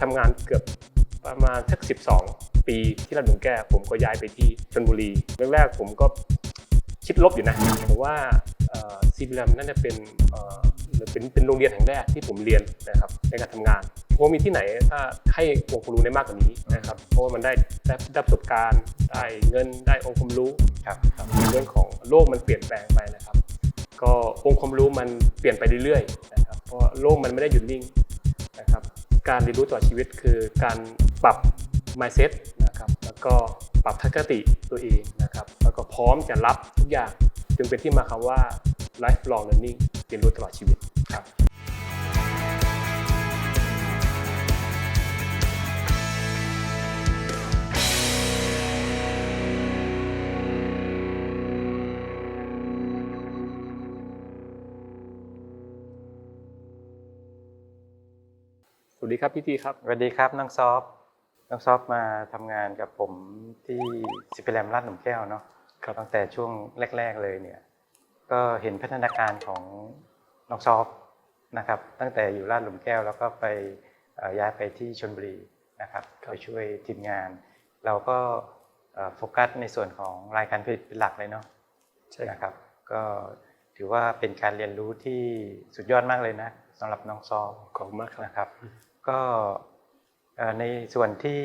ทำงานเกือบประมาณสัก 12 ปีที่ลาดหลุมแก้วผมก็ย้ายไปที่ชลบุรีแรกๆผมก็คิดลบอยู่นะผมว่าซีบีแรมน่าจะเป็นเอ่อเป็นเป็นโรงเรียนแห่งแรกที่ผมเรียนนะครับในการทำงานเพราะมีที่ไหนถ้าให้องค์ความรู้ได้มากกว่านี้นะครับเพราะว่ามันได้ได้ได้ประสบการณ์ได้เงินได้องค์ความรู้ครับครับเรื่องของโลกมันเปลี่ยนแปลงไปนะครับ ก็องค์ความรู้มันเปลี่ยนไปเรื่อยๆนะครับเพราะว่าโลกมันไม่ได้หยุดนิ่งนะครับ การเรียนรู้ต่อชีวิตคือการปรับ mindset นะครับแล้วก็ปรับทัศนคติตัวเองนะครับแล้วก็พร้อมจะรับทุกอย่างจึงเป็นที่มาคำว่า lifelong learning เรียนรู้ตลอดชีวิตครับ ครับพี่ทีครับสวัสดีครับน้องซอฟน้องซอฟมาทำงานกับผมที่สิบแรมลาดหนุ่มแก้วเนาะครับตั้งแต่ช่วงแรก ๆเลยเนี่ย ก็เห็นพัฒนาการของน้องซอฟนะครับ ตั้งแต่อยู่ลาดหลุมแก้วแล้วก็ไปเอ่อย้ายไปที่ชลบุรีนะครับไปช่วยทีมงาน เราก็เอ่อโฟกัสในส่วนของรายการผลิตเป็นหลักเลยเนาะใช่ครับนะครับ ก็ถือว่าเป็นการเรียนรู้ที่สุดยอดมากเลยนะสำหรับน้องซอฟขอบคุณมากครับนะครับ ก็ในส่วนที่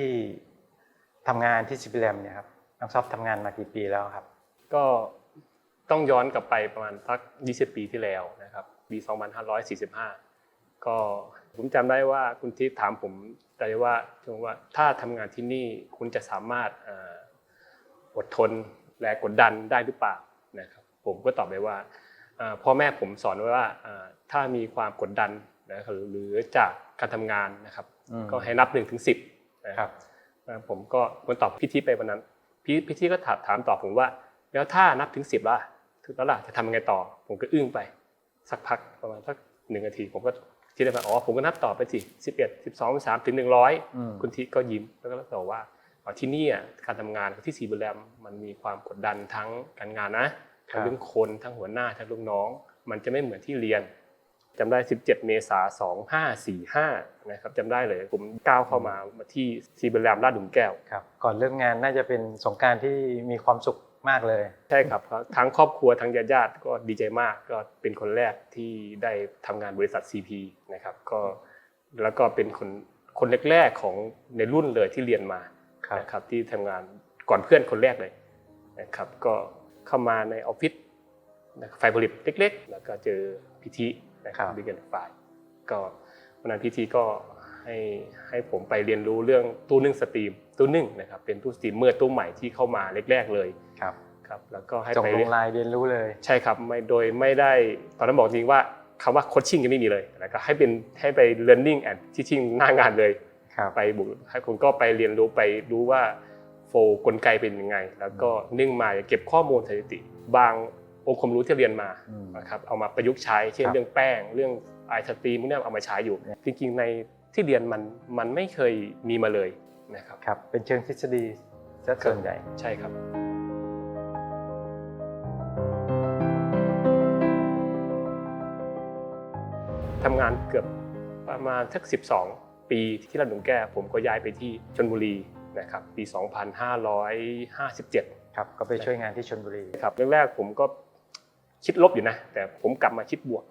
ทำงานที่ซิบิแลมเนี่ยครับน้องซอฟทำงานมากี่ปีแล้วครับ ก็ต้องย้อนกลับไปประมาณสัก 20 ปีที่แล้วนะครับปี 2545 ก็ผมจำได้ว่าคุณทิพย์ถามผมแต่ว่าถึงว่าถ้าทำงานที่นี่คุณจะสามารถอดทนและกดดันได้หรือเปล่านะครับผมก็ตอบไปว่าพ่อแม่ผมสอนไว้ว่าถ้ามีความกดดัน นะครับหรือจากการทำงานนะครับอืมก็ให้นับ1นถึงสินะคครัรับบเอ่อผมก็ผมตอบพี่ทิพย์ไปวันนั้น พี่พี่ทิพย์ก็ถามถามตอบผมว่า แล้วถ้านับถึงสิบล่ะถึงแล้วล่ะจะทำยังไงต่อ ผมก็อึ้งไป สักพักประมาณสักหนึ่งนาที ผมก็คิดได้ว่าอ๋อผมก็นับต่อไปสิสิบเอ็ดสิบสองสิบสามถึงหนึ่งร้อยอืมคุณทิพย์ก็ยิ้มแล้วก็ตอบว่าอ๋อที่นี่อะการทำงานที่ซีบูแรมมันมีความกดดันทั้งการงานนะทั้งเรื่องคนทั้งหัวหน้าทั้งลูกน้อง มันจะไม่เหมือนที่เรียน จำได้ 17 เมษายน2545นะครับจำได้เลยผมก้าวเข้ามามาที่ซีบูแรมลาดหลุมแก้วครับก่อนเริ่มงานน่าจะเป็นสงกรารที่มีความสุขมากเลย ใช่ครับทั้งครอบครัวทั้งญาติญาติๆก็ดีใจมากก็เป็นคนแรกที่ได้ทำงานบริษัท CP นะครับก็แล้วก็เป็นคนคนแรกๆของในรุ่นเลยที่เรียนมาครับนะครับที่ทำงานก่อนเพื่อนคนแรกเลยนะครับก็เข้ามาในออฟฟิศนะครับฝ่ายผลิตเล็ก ๆ แล้วก็เจอพิธี นะครับดิเกนฝ่ายก็วันนั้นพิธีก็ให้ให้ผมไปเรียนรู้เรื่องตู้นึ่งสตรีมตู้นึ่งนะครับเป็นตู้สตรีมเมอร์ตู้ใหม่ที่เข้ามาแรกๆเลยครับครับแล้วก็ให้ส่งไปลงไลน์เรียนรู้เลย ใช่ครับไม่โดยไม่ได้ตอนนั้นบอกจริงว่าคำว่าโคชชิ่งยังไม่มีเลยแล้วก็ให้เป็นให้ไป learning and teaching หน้างานเลยครับไปบุกให้คุณก็ไปเรียนรู้ไปรู้ว่าโฟล์กลไกเป็นยังไง แล้วก็นึ่งมาเก็บข้อมูลสถิติ บาง องค์ความรู้ที่เรียนมาอืมนะครับเอามาประยุกต์ใช้ เช่นครับเรื่องแป้ง เรื่องไอสตรีมพวกเนี้ยเอามาใช้อยู่ จริงๆในที่เรียนมันมันไม่เคยมีมาเลยนะครับครับเป็นเชิงทฤษฎีซะส่วนใหญ่ใช่ครับทำงานเกือบประมาณสัก 12 ปีที่ลาดหลุมแก้วผมก็ย้ายไปที่ชลบุรีนะครับปี 2557 ครับก็ไปช่วยงานที่ชลบุรีครับแรกๆผมก็ คิดลบอยู่นะ แต่ผมกลับมาคิดบวก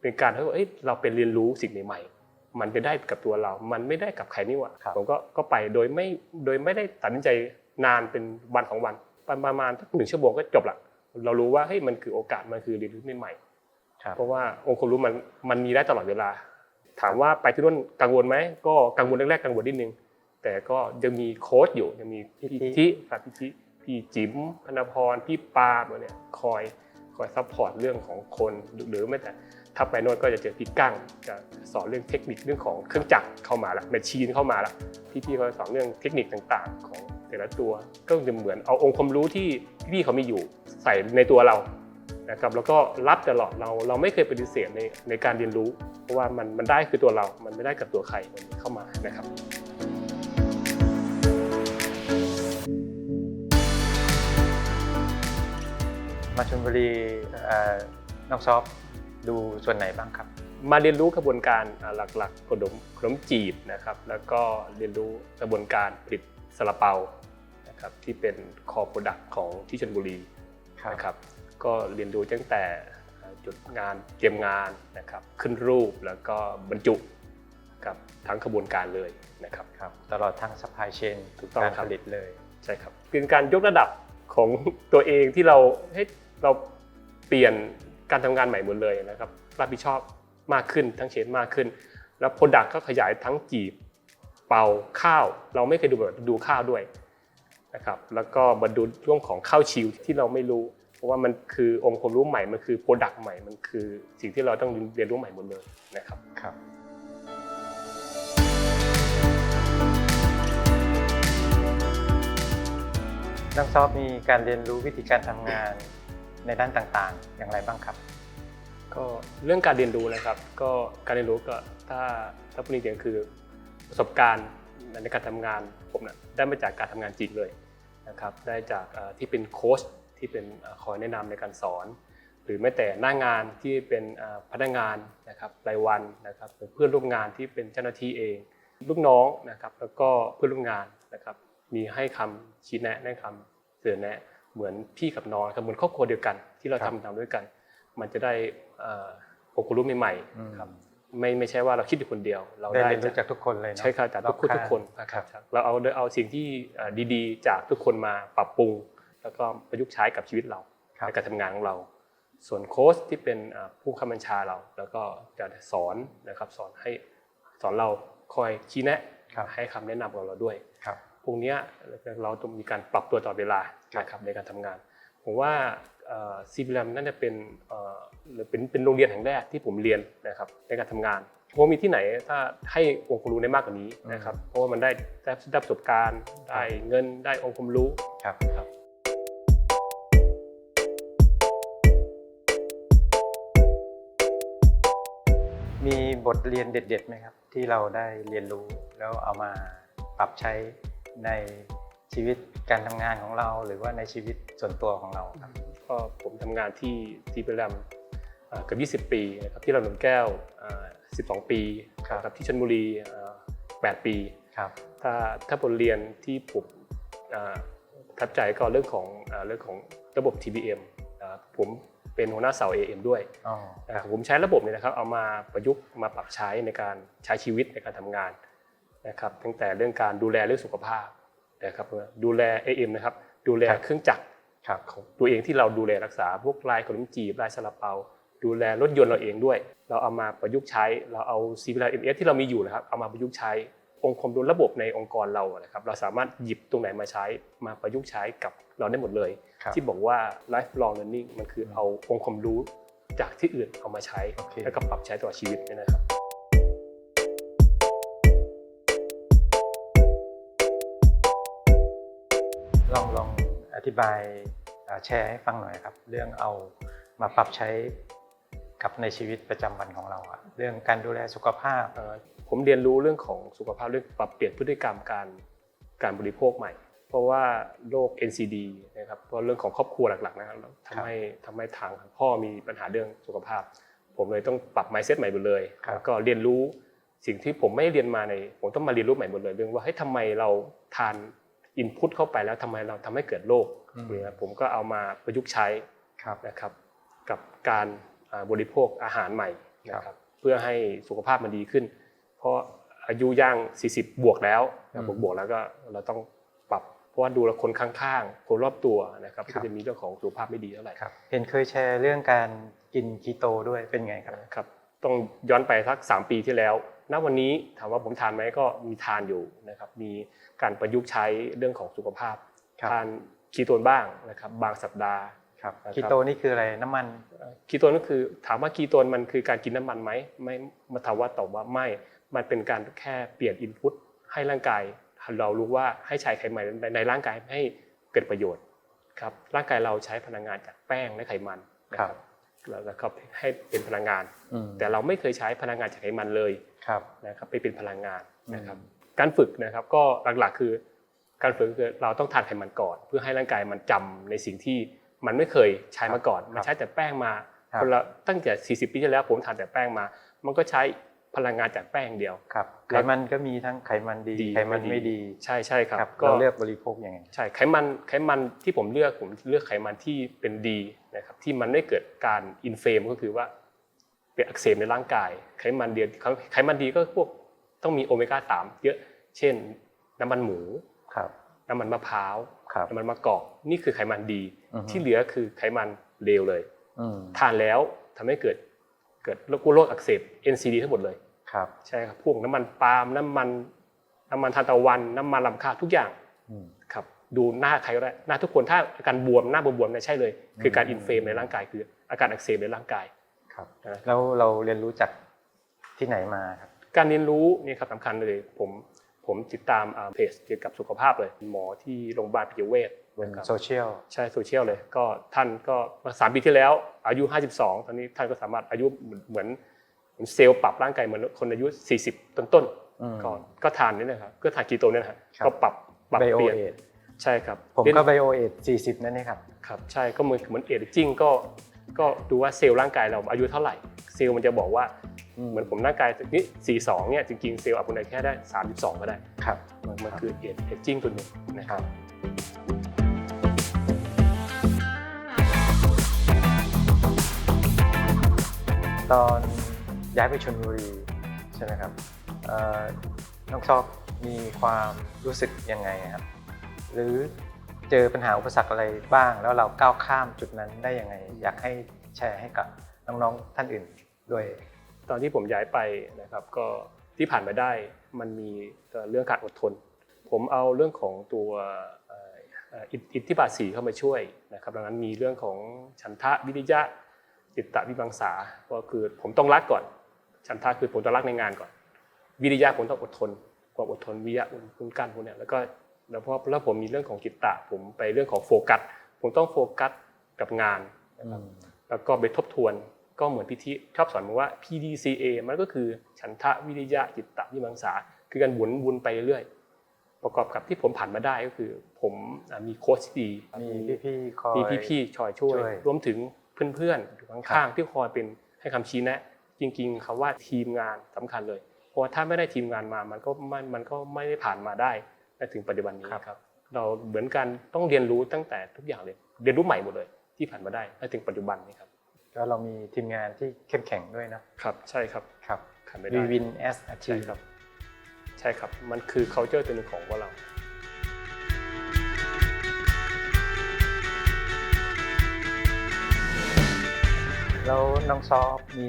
เป็นการที่ว่าเอ้ยเราเป็นเรียนรู้สิ่งใหม่ๆ มันจะได้กับตัวเรา มันไม่ได้กับใครนี่หว่าครับผมก็ก็ไปโดยไม่โดยไม่ได้ตัดสินใจนานเป็นวันของวันประประมาณสักหนึ่งชั่วโมงก็จบละเรารู้ว่าเฮ้ยมันคือโอกาสมันคือเรียนรู้ใหม่ๆครับเพราะว่าองค์ความรู้มันมันมีได้ตลอดเวลา ถามว่าไปที่นู่นกังวลไหมก็กังวลแรกๆกังวลนิดนึงแต่ก็ยังมีโค้ชอยู่ยังมีพี่พี่ทิครับพี่ทิพี่จิ๋มพนพรพี่ปามาเนี่ยคอย คอยซัพพอร์ตเรื่องของคนหรือไม่แต่ถ้าไปโน่นก็จะเจอพี่กั้งจะสอนเรื่องเทคนิคเรื่องของเครื่องจักรเข้ามาละแมชชีนเข้ามาละพี่ๆเขาสอนเรื่องเทคนิคต่างๆ ของแต่ละตัวก็จะเหมือนเอาองค์ความรู้ที่พี่ๆเขามีอยู่ใส่ในตัวเรานะครับแล้วก็รับตลอดเราเราไม่เคยปฏิเสธในในการเรียนรู้ เพราะว่ามันมันได้คือตัวเรา มันไม่ได้กับตัวใครมันเข้ามานะครับ มาชลบุรีเอ่อน้องซอฟดูส่วนไหนบ้างครับ มาเรียนรู้กระบวนการอ่าหลักๆขนมขนมจีบนะครับแล้วก็เรียนรู้กระบวนการผลิตซาลาเปานะครับที่เป็นคอโปรดักต์ของที่ชลบุรีนะครับก็เรียนรู้ตั้งแต่จุดงานเตรียมงานนะครับขึ้นรูปแล้วก็บรรจุกับทั้งขบวนการเลยนะครับครับตลอดทั้ง supply chain ถูกต้องการครับผลิตเลยใช่ครับเป็นการยกระดับของตัวเองที่เรา เราเปลี่ยนการทำงานใหม่หมดเลยนะครับ รับผิดชอบมากขึ้นทั้งเชนมากขึ้น แล้วโปรดักก็ขยายทั้งจีบ เป่าข้าว เราไม่เคยดูแบบดูข้าวด้วยนะครับแล้วก็มาดูช่วงของข้าวชิวที่เราไม่รู้ เพราะว่ามันคือองค์ความรู้ใหม่มันคือโปรดักต์ใหม่มันคือสิ่งที่เราต้องเรียนรู้ใหม่หมดเลยนะครับครับน้องซอฟมีการเรียนรู้วิธีการทำงาน ในด้านต่างๆ อย่างไรบ้างครับ ก็เรื่องการเรียนรู้นะครับ ก็การเรียนรู้ก็ถ้าถ้าพูดจริงๆคือประสบการณ์ในการทำงานผมนะได้มาจากการทำงานจริงเลยนะครับ ได้จากที่เป็นโค้ชที่เป็นคอยแนะนำในการสอน หรือแม้แต่หน้างานที่เป็นพนักงานนะครับรายวันนะครับหรือเพื่อนร่วมงานที่เป็นเจ้าหน้าที่เองลูกน้องนะครับแล้วก็เพื่อนร่วมงานนะครับมีให้คำชี้แนะให้คำเตือนแนะ เหมือนพี่กับน้องครับเหมือนครอบครัวเดียวกันที่เราครับทำทำด้วยกัน มันจะได้เอ่อองค์ความรู้ใหม่อืมๆครับไม่ไม่ใช่ว่าเราคิดอยู่คนเดียว เราได้ได้เรียนรู้จากทุกคนเลยเนอะใช่ครับจากทุกคนรอบทุกคนข้างนะครับเราเอาเอาสิ่งที่เอ่อดีๆ จากทุกคนมาปรับปรุง แล้วก็ประยุกต์ใช้กับชีวิตเราครับในการทำงานของเรา ส่วนโค้ชที่เป็นเอ่อผู้คำบัญชาเรา แล้วก็จะสอนนะครับสอนให้สอนเราคอยชี้แนะครับให้คำแนะนำกับเราด้วยครับ พวกเนี้ยเราต้องมีการปรับตัวต่อเวลาครับนะครับในการทำงาน ผมว่าซีบีแรมน่าจะเป็นเอ่อหรือเป็นเป็นโรงเรียนแห่งแรกที่ผมเรียนนะครับในการทำงานเพราะมีที่ไหนถ้าให้องค์ความรู้ได้มากกว่านี้นะครับ เพราะว่ามันได้ได้ได้ประสบการณ์ได้เงินได้องค์ความรู้ครับครับมีบทเรียนเด็ดๆไหมครับ ที่เราได้เรียนรู้แล้วเอามาปรับใช้ ในชีวิตการทำงานของเราหรือว่าในชีวิตส่วนตัวของเราครับก็ผมทำงานที่ซีบีแรมเกือบ20 ปีนะครับที่เราหนุนแก้วเอ่อ12 ปีครับนะครับที่ชลบุรีเอ่อ8ปีครับถ้าถ้าบทเรียนที่ผมอ่าประทับใจก็เรื่องของอ่าเรื่องของระบบ TBM อ่าผมเป็นหัวหน้าเสา AM ด้วยอ๋ออ่าผมใช้ระบบเนี่ยนะครับเอามาประยุกต์มาปรับใช้ในการใช้ชีวิตในการทำงาน นะครับตั้งแต่เรื่องการดูแลเรื่องสุขภาพนะครับดูแล AM นะครับดูแลเครื่องจักรครับของตัวเองที่เราดูแลรักษาพวกลายขนมจีบลายซาลาเปา ดูแลรถยนต์เราเองด้วย เราเอามาประยุกต์ใช้ เราเอา c p r MS ที่เรามีอยู่นะครับเอามาประยุกต์ใช้องค์ความรู้ระบบในองค์กรเราอะนะครับเราสามารถหยิบตรงไหนมาใช้มาประยุกต์ใช้กับเราได้หมดเลยครับที่บอกว่า lifelong learning มันคือเอาองค์ความรู้จากที่อื่นเอามาใช้โอเคแล้วก็ปรับใช้ต่อชีวิตเนี่ยนะครับ ลองลองอธิบายเอ่อแชร์ให้ฟังหน่อยครับ เรื่องเอามาปรับใช้กับในชีวิตประจำวันของเราอะเรื่องการดูแลสุขภาพเอ่อผมเรียนรู้เรื่องของสุขภาพเรื่องปรับเปลี่ยนพฤติกรรมการการบริโภคใหม่ เพราะว่าโรค NCD นะครับเพราะเรื่องของครอบครัวหลักๆนะครับทำให้ทำให้ทางพ่อมีปัญหาเรื่องสุขภาพ ผมเลยต้องปรับ mindset ใหม่หมดเลยครับแล้วก็เรียนรู้สิ่งที่ผมไม่ได้เรียนมาในผมต้องมาเรียนรู้ใหม่หมดเลย เรื่องว่าเฮ้ยทำไมเราทาน อินพุตเข้าไปแล้วทำไมเราทำให้เกิดโรคอืมเนี่ยผมก็เอามาประยุกต์ใช้ครับนะครับ กับการอ่าบริโภคอาหารใหม่นะคครัรับบเพื่อให้สุขภาพมันดีขึ้น เพราะอายุย่าง 40 บวกแล้วนะอืมบวกบวกแล้วก็เราต้องปรับเพราะว่าดูแลคนข้างๆคนรอบตัวนะครับครัก็บจะมีเรื่องของสุขภาพไม่ดีเท่าไหร่ครับเห็นเคยแชร์เรื่องการกินคีโตด้วยเป็นไงครับครับต้องย้อนไปสัก 3 ปีที่แล้ว ณวันนี้ถามว่าผมทานไหมก็มีทานอยู่นะครับ มีการประยุกต์ใช้เรื่องของสุขภาพครับทานคีโตนบ้างนะครับ บางสัปดาห์ครับนะครับคีโตนี่คืออะไรน้ำมันคีโตนก็คือถามว่าคีโตนมันคือการกินน้ำมันไหมไม่มาถามว่าตอบว่าไม่มันเป็นการแค่เปลี่ยนอินพุตให้ร่างกายเรารู้ว่าให้ใช้ไขมันในในร่างกายให้เกิดประโยชน์ครับร่างกายเราใช้พลังงานจากแป้งและไขมันนะครับ แล้วแล้วก็ให้เป็นพลังงานอืมแต่เราไม่เคยใช้พลังงานจากไขมันเลยครับนะครับไปเป็นพลังงานนะครับอืมการฝึกนะครับก็หลักๆคือการฝึกคือเราต้องทานไขมันก่อน เพื่อให้ร่างกายมันจำในสิ่งที่มันไม่เคยใช้มาก่อน มันใช้แต่แป้งมาครับคนละตั้งแต่ 40 ปีที่แล้วผมทานแต่แป้งมา มันก็ใช้ พลังงานจากแป้งอย่างเดียวครับไขแล้วมันก็มีทั้งไขมันดีดีไขมันไม่ดีใช่ใช่ครับเราเลือกบริโภคยังไงใช่ไขมันไขมันที่ผมเลือกผมเลือกไขมันที่เป็นดีนะครับที่มันไม่เกิดการอินเฟมก็คือว่าเป็นอักเสบในร่างกาย ไขมันเดียวไขมันดีก็พวกต้องมีโอเมก้าสามเยอะเช่น น้ำมันหมูครับน้ำมันมะพร้าวครับน้ำมันมะกอกนี่คือไขมันดีอือฮึที่เหลือคือไขมันเลวเลยอืมทานแล้วทำให้เกิดเกิดโรคอักเสบ NCD ทั้งหมดเลย ครับใช่ครับพวกน้ำมันปาล์มน้ำมันน้ำมันทานตะวันน้ำมันลำข้าวทุกอย่างอืมครับดูหน้าใครก็ได้หน้าทุกคนถ้าอาการบวมหน้าบวมๆเนี่ยใช่เลย คือการอืมอินเฟมในร่างกายคืออาการอักเสบในร่างกายครับนะแล้วเราเรียนรู้จากที่ไหนมาครับการเรียนรู้นี่ครับสำคัญเลยผมผมติดตามอ่าเพจเกี่ยวกับสุขภาพเลยหมอที่โรงพยาบาลปิยเวชบนนะครับโซเชียลใช่โซเชียลเลยก็ท่านก็สามปีที่แล้วอายุ 52 ตอนนี้ท่านก็สามารถอายุเหมือน เหมือนเหมือนเซลล์ปรับร่างกายเหมือนคนอายุ 40 ต้นๆก็ก็ทานนี่นะครับก็ทานกีโตเนี่ยนะครับครับก็ปรับปรับไบโอเปลี่ยนเอทใช่ครับผมก็ไบโอเอท40นั่นเองครับครับใช่ก็เหมือนเหมือนเอจจิ้งก็ก็ดูว่าเซลล์ร่างกายเราอายุเท่าไหร่ เซลล์มันจะบอกว่าอืมเหมือนผมร่างกายนี่42เนี่ยจริงๆเซลล์อาจจะแค่ได้32ก็ได้ครับมันมันคือเอจเอจจิ้งตัวหนึ่งนะคครับรับตอน ย้ายไปชลบุรีใช่ไหมครับน้องซอกมีความรู้สึกยังไงครับ หรือเจอปัญหาอุปสรรคอะไรบ้าง แล้วเราก้าวข้ามจุดนั้นได้ยังไง อยากให้แชร์ให้กับน้องๆท่านอื่นด้วย ตอนที่ผมย้ายไปนะครับก็ที่ผ่านมาได้มันมีเรื่องการอดทน ผมเอาเรื่องของตัวอิทธิบาทสีเข้ามาช่วยนะครับดังนั้นมีเรื่องของฉันทะวิริยะจิตตะวิมังสาก็คือผมต้องรักก่อน ฉันทะคือผมต้องรักในงานก่อน วิริยะผมต้องอดทนความอดทนวิริยะคุณกั้นพวกเนี้ยแล้วก็แล้วพอแล้วผมมีเรื่องของจิตตะผมไปเรื่องของโฟกัส ผมต้องโฟกัสกับงานนะครับแล้วก็ไปทบทวนก็เหมือนพิธีชอบสอนมาว่า PDCA มันก็คือฉันทะวิริยะจิตตวิมังสาคือการหมุนวนไปเรื่อยๆประกอบกับที่ผมผ่านมาได้ก็คือ ผมอะมีโค้ชที่ดีมีพี่ๆคอยมีพี่ๆชอยช่วยช่วย รวมถึงเพื่อนๆอยู่ข้างๆที่คอยเป็นให้คำชี้แนะ จริง ๆคำว่าทีมงานสำคัญเลย เพราะว่าถ้าไม่ได้ทีมงานมามันก็ไม่มันก็ไม่ได้ผ่านมาได้ในถึงปัจจุบันนี้ครับ เราเหมือนกันต้องเรียนรู้ตั้งแต่ทุกอย่างเลย เรียนรู้ใหม่หมดเลย ที่ผ่านมาได้ในถึงปัจจุบันนี้ครับแล้วเรามีทีมงานที่เข้มแข็งด้วยนะครับ ใช่ครับครับขาดไม่ We ได้ win as a ใช่ team ครับ ใช่ครับ มันคือ culture ตัวหนึ่งของพวกเรา แล้วน้องซอฟมี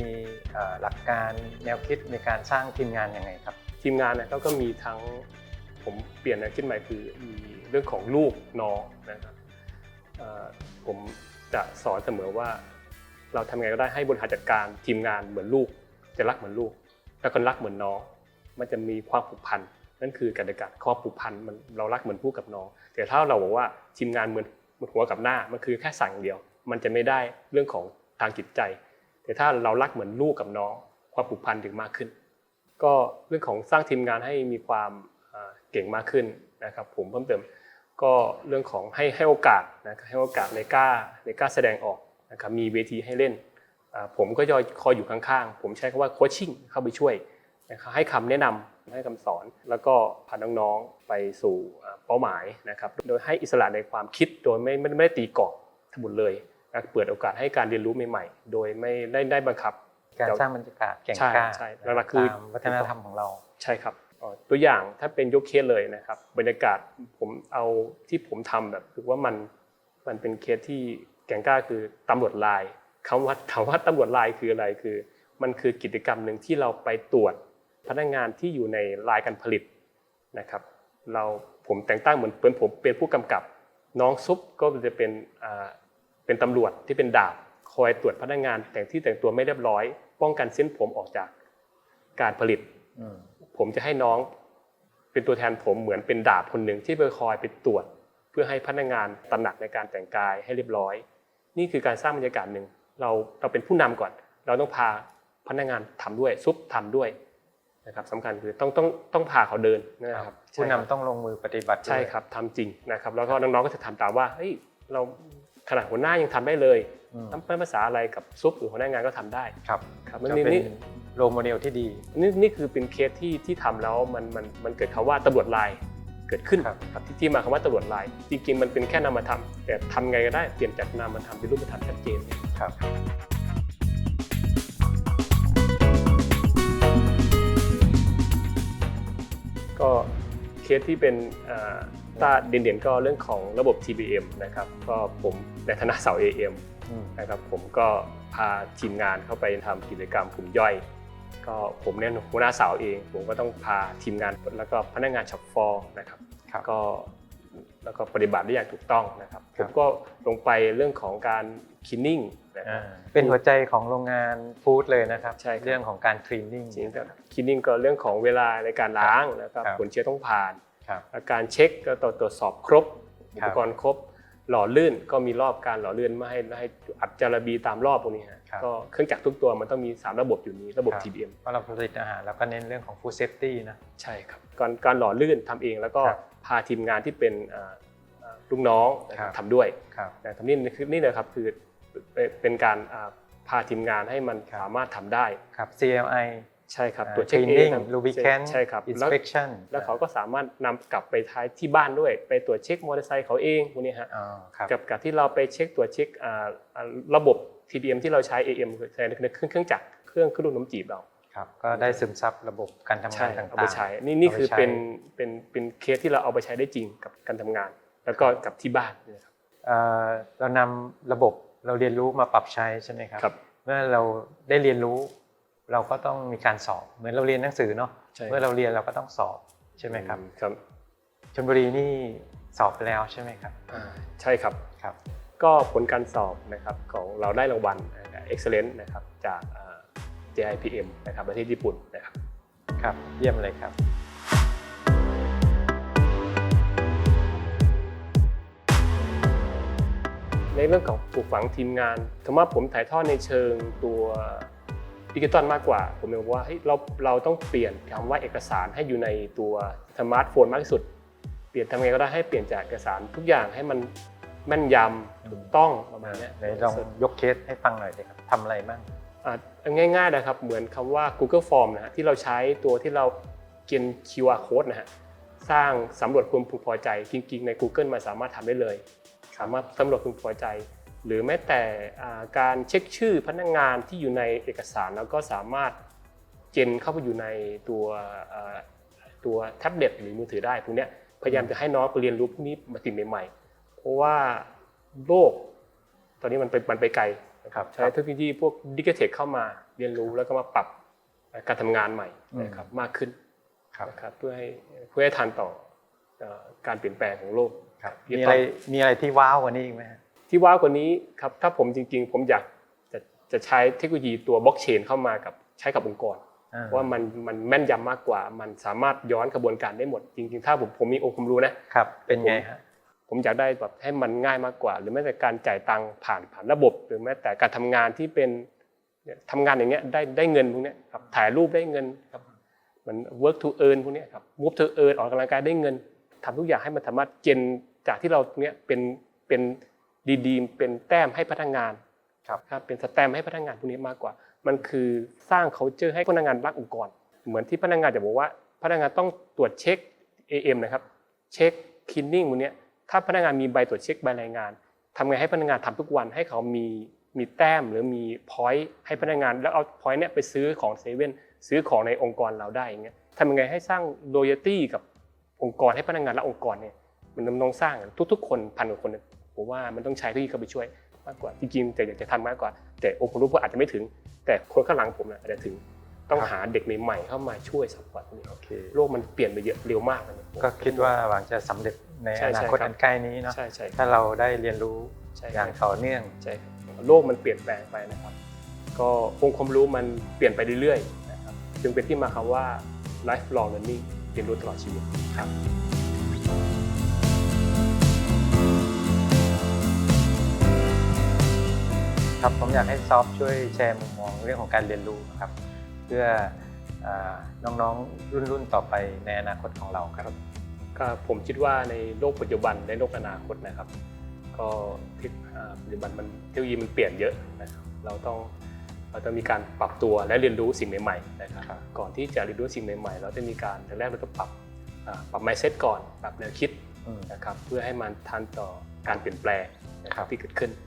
หลักการแนวคิดในการสร้างทีมงานยังไงครับ ทีมงานเนี่ยก็มีทั้งผมเปลี่ยนแนวคิดใหม่คือมีเรื่องของลูกน้องนะครับผมจะสอนเสมอว่า เราทำไงก็ได้ให้บริหารจัดการทีมงานเหมือนลูก จะรักเหมือนลูก แล้วก็รักเหมือนน้อง มันจะมีความผูกพันนั่นคือการจัดกาความผูกพันมันเรารักเหมือนผู้กับน้อง แต่ถ้าเราบอกว่าทีมงานเหมือนเหมือนหัวกับหน้ามันคือแค่สั่งเดียว มันจะไม่ได้เรื่องของ ทางจิตใจ แต่ถ้าเรารักเหมือนลูกกับน้อง ความผูกพันถึงมากขึ้น ก็เรื่องของสร้างทีมงานให้มีความเก่งมากขึ้นนะครับ ผมเพิ่มเติมก็เรื่องของให้ให้โอกาสนะครับให้โอกาสในกล้าในกล้าแสดงออกนะครับมีเวทีให้เล่น ผมก็จะคอยอยู่ข้างๆ ผมใช้คำว่าโคชชิ่งเข้าไปช่วยนะครับให้คำแนะนำให้คำสอน แล้วก็พาน้องๆไปสู่เป้าหมายนะครับโดยให้อิสระในความคิดโดยไม่ไม่ได้ตีกรอบทั้งหมดเลย เปิดโอกาสให้การเรียนรู้ใหม่ๆ โดยไม่ได้ได้บังคับ การสร้างบรรยากาศแข่งใช่กล้าใช่หลักๆคือตามวัฒนธรรมของเราใช่ครับเอ่อตัวอย่างถ้าเป็นยกเคสเลยนะครับบรรยากาศผมเอาที่ผมทำแบบคือว่ามันมันเป็นเคสที่แกงกล้าคือตำรวจลายคำว่าถามว่าตำรวจลายคืออะไรคือ มันคือกิจกรรมหนึ่งที่เราไปตรวจพนักงานที่อยู่ในลายการผลิตนะครับ เราผมแต่งตั้งเหมือนเป็นผมเป็นผู้กำกับ น้องซุปก็จะเป็นอ่า เป็นตำรวจที่เป็นดาบคอยตรวจพนักงานแต่งที่แต่งตัวไม่เรียบร้อย ป้องกันเส้นผมออกจากการผลิตอืมผมจะให้น้องเป็นตัวแทนผมเหมือนเป็นดาบคนหนึ่งที่ไปคอยไปตรวจ เพื่อให้พนักงานตระหนักในการแต่งกายให้เรียบร้อย นี่คือการสร้างบรรยากาศหนึ่งเราเราเป็นผู้นำก่อน เราต้องพาพนักงานทำด้วยซุปทำด้วยนะครับสำคัญคือต้องต้องต้องพาเขาเดินนะครับผู้ใช่ครับนำต้องลงมือปฏิบัติด้วยใช่ครับทำจริงนะครับ แล้วก็น้องๆก็จะทำตามว่าเฮ้ยเรา ขนาดหัวหน้ายังทำได้เลยอืมทำเป็นภาษาอะไรกับซุปหรือหัวหน้างานก็ทำได้ครับครับมันก็นี่เป็นนี่โรโมเดลที่ดีนี่นี่คือเป็นเคสที่ที่ทำแล้วมันมันมันเกิดคำว่าตำรวจลายเกิดขึ้นครับครับที่ที่มาคำว่าตำรวจลาย จริงๆมันเป็นแค่นามธรรมแต่ทำไงก็ได้เปลี่ยนจากนามธรรมเป็นรูปธรรมชัดเจนเนี่ยครับก็เคสที่เป็น อ่าตาเด่นๆก็เรื่องของระบบ TBM นะครับก็ผมในฐานะเสา AM อืมนะครับผมก็พาทีมงานเข้าไปทำกิจกรรมกลุ่มย่อย ก็ผมเนี่ยหัวหน้าเสาเอง ผมก็ต้องพาทีมงานแล้วก็พนักงานช็อปฟอร์นะครับครับก็แล้วก็ปฏิบัติได้อย่างถูกต้องนะครับคผรับมก็ลงไปเรื่องของการคินนิ่งนะคอ่ารับเป็นหัวใจของโรงงานฟู้ดเลยนะครับใช่ครับเรื่องของการคลีนนิ่งจริงๆคินนิ่งก็เรื่องของเวลาในการล้างนะครับครับผลเชื้อต้องผ่านครับอา การเช็คก็ต้องตรวจสอบครบอุครัปบกรณ์ครบ หล่อลื่นก็มีรอบการหล่อลื่นไม่ให้ไม่ให้อัดจาระบีตามรอบพวกนี้ฮะครับก็เครื่องจักรทุกตัวมันต้องมี 3 ระบบอยู่นี้ระบบครับ TBM เพราะเราผลิตอาหารเราก็เน้นเรื่องของฟู้ดเซฟตี้นะใช่ครับการการหล่อลื่นทำเองแล้วก็ครับพาทีมงานที่เป็นอ่าอ่าลูกน้องนะครับครับทำด้วยครับนะทำนี่คือนี่นะครับคือเป็นเป็นการอ่าพาทีมงานให้มันครับสามารถทำได้ครับ CLI ใช่ครับอ่าตัวจเช็คเอง cleaning ครับ lubricant ใช่ครับแล้ว inspection แล้วเขาก็สามารถนำกลับไปท้ายที่บ้านด้วย ไปตรวจเช็คมอเตอร์ไซค์เขาเองพวกนี้ฮะอ๋อครับกับกับที่เราไปเช็คตรวจเช็คอ่าอ่าระบบ TBM ที่เราใช้ AM คือใช้ในเครื่องเครื่องจักรเครื่องเครื่องดูดนมจีบเราครับก็ได้ซึมซับระบบการทำงาใช่นต่างๆเอาไปใช้นี่นี่เอาไปคือใช้เป็นเป็นเป็นเคสที่เราเอาไปใช้ได้จริงกับการทำงาน แล้วก็กับที่บ้านนะครับเอ่อเรานำระบบเราเรียนรู้มาปรับใช้ใช่ไหมครับครับเมื่อเราได้เรียนรู้ เราก็ต้องมีการสอบ เหมือนเราเรียนหนังสือเนาะใช่เมื่อเราเรียนเราก็ต้องสอบใช่ไหมครับครับชลบุรีนี่สอบไปแล้วใช่ไหมครับอ่าใช่ครับครับ ก็ผลการสอบนะครับของเราได้รางวัล excellent นะครับจากอ่า JIPM นะครับประเทศญี่ปุ่นนะครับครับ เยี่ยมเลยครับในเรื่องของปลูกฝังทีมงานถือว่าผมถ่ายทอดในเชิงตัว ดิจิตอลมากกว่า ผมมองว่าเฮ้ยเราเราต้องเปลี่ยนคำว่าเอกสารให้อยู่ในตัวสมาร์ทโฟนมากที่สุด เปลี่ยนทำไงก็ได้ให้เปลี่ยนจากเอกสารทุกอย่างให้มันแม่นยำถูกต้องประมาณเนี้ยไหนลองยกเคสให้ฟังหน่อยเลยครับทำอะไรบ้างอะง่ายๆนะครับ เหมือนคำว่า Google Form นะฮะที่เราใช้ตัวที่เราเขียน QR code นะฮะสร้างสำรวจความพึงพอใจจริงๆใน Google มันสามารถทำได้เลย สามารถสำรวจพึงพอใจ หรือแม้แต่อ่าการเช็คชื่อพนักงานที่อยู่ในเอกสารแล้วก็สามารถเจนเข้าไปอยู่ในตัวอ่าตัวแท็บเล็ตหรือมือถือได้พวกเนี้ยพยายามจะให้น้องไปเรียนรู้พวกนี้มาสิ่งใหม่ๆ เพราะว่าโลก ตอนนี้มันไปมันไปไกลนะครับใช้เทคโนโลยีพวกดิจิทัลเข้ามาเรียนรู้แล้วก็มาปรับการทำงานใหม่นะครับมากขึ้นครับนะครับเพื่อให้เพื่อให้ทันต่อเอ่อการเปลี่ยนแปลงของโลกครับยึดมีต่ออะไรมีอะไรที่ว้าวกว่านี้อีกไหมฮะ ที่ว้าวกว่านี้ครับถ้าผมจริง ๆ ผมอยากจะจะใช้เทคโนโลยีตัวบล็อกเชนเข้ามากับใช้กับองค์กรอ่าเพราะว่ามันมันแม่นยำมากกว่า มันสามารถย้อนกระบวนการได้หมด จริง ๆ ถ้าผมผมมีองค์ความรู้นะครับเป็นไงฮะผมอยากได้แบบให้มันง่ายมากกว่า หรือแม้แต่การจ่ายตังค์ผ่านผ่านระบบ หรือแม้แต่การทำงานที่เป็นเนี่ยทำงานอย่างเงี้ยได้ได้เงินพวกเนี้ยครับถ่ายรูปได้เงินครับมัน work to earn พวกเนี้ยครับ move to earn ออกกำลังกายได้เงินทำทุกอย่างให้มันสามารถเจนจากที่เราเนี้ยเป็นเป็น ดีๆ เป็นแต้มให้พนักงานครับครับเป็นสแตมป์ให้พนักงานพวกนี้มากกว่า มันคือสร้าง culture ให้พนักงานรักองค์กร เหมือนที่พนักงานจะบอกว่า พนักงานต้องตรวจเช็ค AM นะครับเช็ค cleaning พวกเนี้ยถ้าพนักงานมีใบตรวจเช็คใบรายงานทำไงให้พนักงานทำทุกวันให้เขามีมีแต้มหรือมี point ให้พนักงาน แล้วเอา point เนี้ยไปซื้อของเซเว่นซื้อของในองค์กรเราได้อย่างเงี้ยทำยังไงให้สร้าง loyalty กับองค์กรให้พนักงานและองค์กรเนี่ยมันต้องสร้างทุกๆ คนพันกว่าคนเนี่ย ผมว่ามันต้องใช้ที่เข้าไปช่วยมากกว่าจริงๆแต่อยากจะทำมากกว่า แต่องค์ความรู้ผมอาจจะไม่ถึง แต่คนข้างหลังผมเนี่ยอาจจะถึงต้องครับหาเด็กใหม่ๆเข้ามาช่วยสปอร์ตพวกนี้โอเคโลกมันเปลี่ยนไปเยอะเร็วมากเลยก็คิดว่าหวังจะสำเร็จในใช่อใช่นาคตครับอันใกล้นี้เนาะใช่ใช่ถ้าเราได้เรียนรู้ใช่อครัย่าบงต่อเนื่องใช่ครับโลกมันเปลี่ยนแปลงไปนะครับ ก็องค์ความรู้มันเปลี่ยนไปเรื่อยๆนะครับจึงเป็นที่มาคำว่า lifelong learning เรียนรู้ตลอดชีวิตครับ ครับผมอยากให้ซอฟช่วยแชร์มุมมองเรื่องของการเรียนรู้นะครับ เพื่ออาน้องๆรุ่นรุ่นๆต่อไปในอนาคตของเราครับก็ผมคิดว่าในโลกปัจจุบันในโลกอนาคตนะครับ ก็เทคอ่าปัจจุบันมันเทคโนโลยีมันเปลี่ยนเยอะนะครับเราต้องเราจะมีการปรับตัวและเรียนรู้สิ่งใหม่ๆนะครับครับก่อนที่จะเรียนรู้สิ่งใหม่ๆ เราจะมีการแต่แรกเราจะปรับอ่าปรับ mindset ก่อนปรับแนวคิดอืมนะครับเพื่อให้มันทันต่อการเปลี่ยนแปลงนะคครัรับบที่เกิดขึ้นเ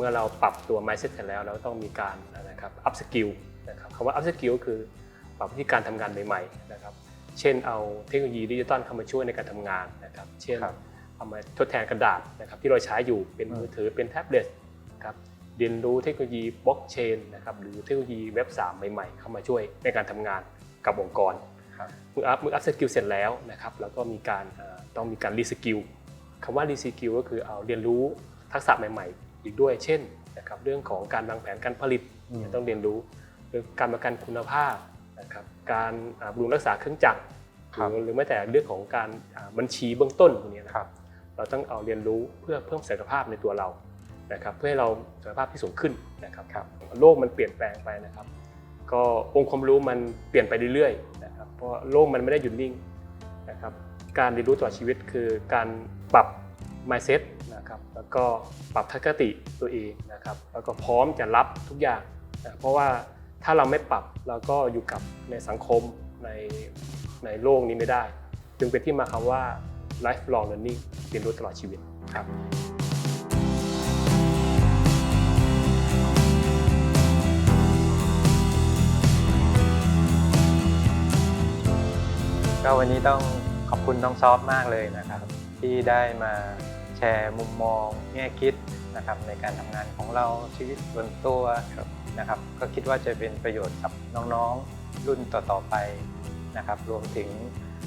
มื่อเราปรับตัว mindset เสร็จแล้วเราต้องมีการนะครับ up skill นะครับคำว่า up skill ก็คือปรับวิธีการทำงานใหม่ๆนะครับ เช่นเอาเทคโนโลยีดิจิตอลเข้ามาช่วยในการทำงานนะครับ เช่นครับเอามาทดแทนกระดาษนะครับที่เราใช้อยู่เป็นอืมมือถือเป็นแท็บเล็ตครับเรียนรู้เทคโนโลยีบล็อกเชนนะครับหรือเทคโนโลยีเว็บ 3 ใหม่ ๆ เข้ามาช่วยในการทำงานกับองค์กรครับเมื่ออัพเมื่ออัพสกิลเสร็จแล้วนะครับแล้วก็มีการเอ่อต้องมีการรีสกิลคำว่ารีสกิลก็คือเอาเรียนรู้ทักษะใหม่ ๆ อีกด้วย เช่นนะครับเรื่องของการวางแผนการผลิตอืมต้องเรียนรู้เรื่องการประกันคุณภาพนะครับการอ่าบำรุงรักษาเครื่องจักรครับหรือหรือแม้แต่เรื่องของการอ่าบัญชีเบื้องต้นพวกนี้นะคครัรับบเราต้องเอาเรียนรู้เพื่อเพิ่มศักยภาพในตัวเรานะครับเพื่อให้เราศักยภาพที่สูงขึ้นนะครับครับโลกมันเปลี่ยนแปลงไปนะครับ ก็องค์ความรู้มันเปลี่ยนไปเรื่อยๆนะครับเพราะโลกมันไม่ได้หยุดนิ่งนะครับการเรียนรู้ตลอดชีวิตคือการปรับ mindset นะครับ แล้วก็ปรับทัศนคติตัวเองนะครับ แล้วก็พร้อมจะรับทุกอย่างนะเพราะว่าถ้าเราไม่ปรับเราก็อยู่กับในสังคมในในโลกนี้ไม่ได้ จึงเป็นที่มาคำว่า lifelong learning เรียนรู้ตลอดชีวิตครับก็วันนี้ต้องขอบคุณน้องซอฟมากเลยนะครับ ที่ได้มา แชร์มุมมองแง่คิดนะครับในการทำงานของเราชีวิตส่วนตัวนะครับ ก็คิดว่าจะเป็นประโยชน์กับน้องๆรุ่นต่อๆไปนะครับ รวมถึง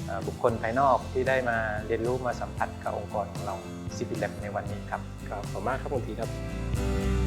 เอ่อบุคคลภายนอกที่ได้มาเรียนรู้มาสัมผัสกับองค์กรของเรา c ิ l a b ในวันนี้ครับ ครับขอบคุณมากครับคุณทีครับ